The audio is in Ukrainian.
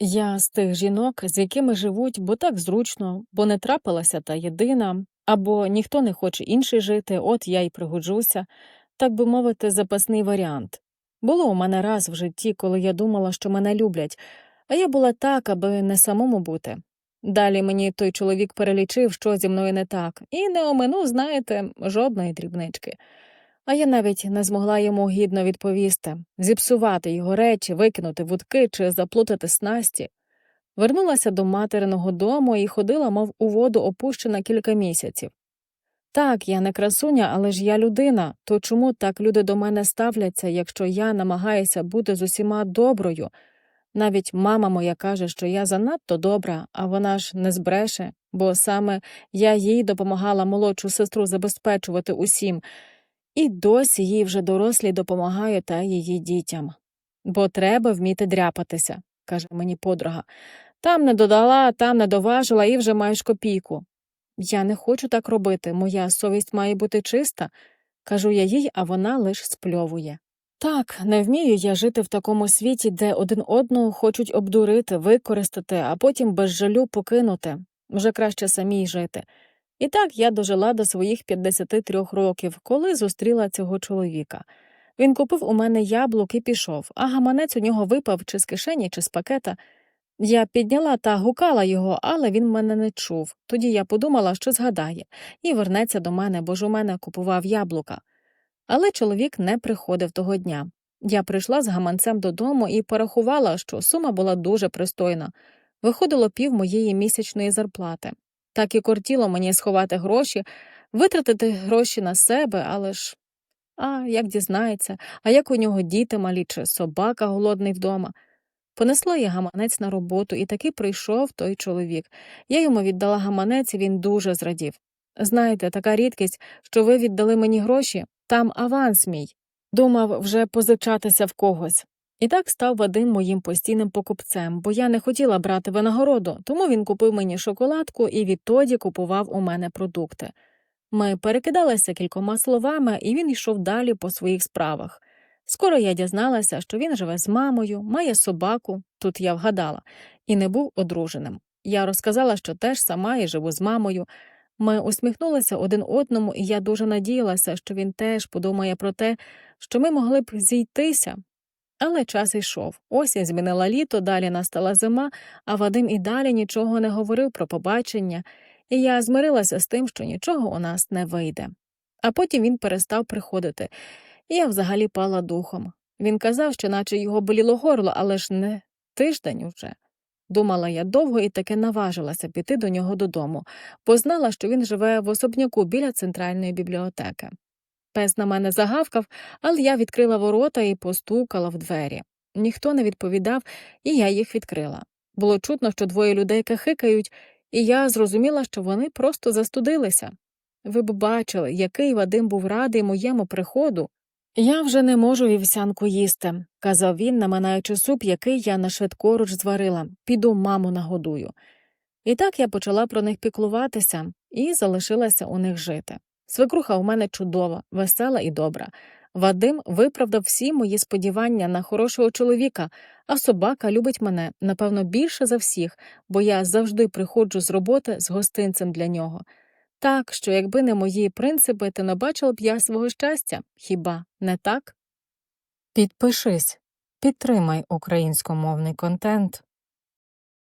Я з тих жінок, з якими живуть, бо так зручно, бо не трапилася та єдина, або ніхто не хоче інший жити, от я й пригоджуся, так би мовити, запасний варіант. Було у мене раз в житті, коли я думала, що мене люблять, а я була так, аби не самому бути. Далі мені той чоловік перелічив, що зі мною не так, і не оминув, знаєте, жодної дрібнички. А я навіть не змогла йому гідно відповісти, зіпсувати його речі, викинути вудки чи заплутати снасті. Вернулася до материного дому і ходила, мов у воду опущена кілька місяців. Так, я не красуня, але ж я людина, то чому так люди до мене ставляться, якщо я намагаюся бути з усіма доброю? Навіть мама моя каже, що я занадто добра, а вона ж не збреше, бо саме я їй допомагала молодшу сестру забезпечувати усім, і досі їй вже дорослі допомагаю та її дітям. Бо треба вміти дряпатися, каже мені подруга. Там не додала, там не доважила і вже маєш копійку. Я не хочу так робити, моя совість має бути чиста, кажу я їй, а вона лиш спльовує. Так, не вмію я жити в такому світі, де один одного хочуть обдурити, використати, а потім без жалю покинути. Вже краще самій жити. І так я дожила до своїх 53 років, коли зустріла цього чоловіка. Він купив у мене яблук і пішов, а гаманець у нього випав чи з кишені, чи з пакета. Я підняла та гукала його, але він мене не чув. Тоді я подумала, що згадає, і вернеться до мене, бо ж у мене купував яблука. Але чоловік не приходив того дня. Я прийшла з гаманцем додому і порахувала, що сума була дуже пристойна. Виходило пів моєї місячної зарплати. Так і кортіло мені сховати гроші, витратити гроші на себе, але ж. А як дізнається, а як у нього діти малі чи собака голодний вдома. Понесла я гаманець на роботу, і таки прийшов той чоловік. Я йому віддала гаманець, і він дуже зрадів. Знаєте, така рідкість, що ви віддали мені гроші, там аванс мій. Думав вже позичатися в когось. І так став Вадим моїм постійним покупцем, бо я не хотіла брати винагороду, тому він купив мені шоколадку і відтоді купував у мене продукти. Ми перекидалися кількома словами, і він йшов далі по своїх справах. Скоро я дізналася, що він живе з мамою, має собаку, тут я вгадала, і не був одруженим. Я розказала, що теж сама і живу з мамою. Ми усміхнулися один одному, і я дуже надіялася, що він теж подумає про те, що ми могли б зійтися. Але час йшов. Осінь змінила літо, далі настала зима, а Вадим і далі нічого не говорив про побачення, і я змирилася з тим, що нічого у нас не вийде. А потім він перестав приходити, і я взагалі пала духом. Він казав, що наче його боліло горло, але ж не тиждень уже. Думала я довго і таки наважилася піти до нього додому, бо знала, що він живе в особняку біля центральної бібліотеки. Пес на мене загавкав, але я відкрила ворота і постукала в двері. Ніхто не відповідав, і я їх відкрила. Було чутно, що двоє людей кахикають, і я зрозуміла, що вони просто застудилися. Ви б бачили, який Вадим був радий моєму приходу. Я вже не можу вівсянку їсти, казав він, наминаючи суп, який я на швидкоруч зварила, піду маму нагодую. І так я почала про них піклуватися і залишилася у них жити. Свекруха у мене чудова, весела і добра. Вадим виправдав всі мої сподівання на хорошого чоловіка, а собака любить мене, напевно, більше за всіх, бо я завжди приходжу з роботи з гостинцем для нього. Так, що якби не мої принципи, то не бачила б я свого щастя, хіба не так? Підпишись, підтримай українськомовний контент.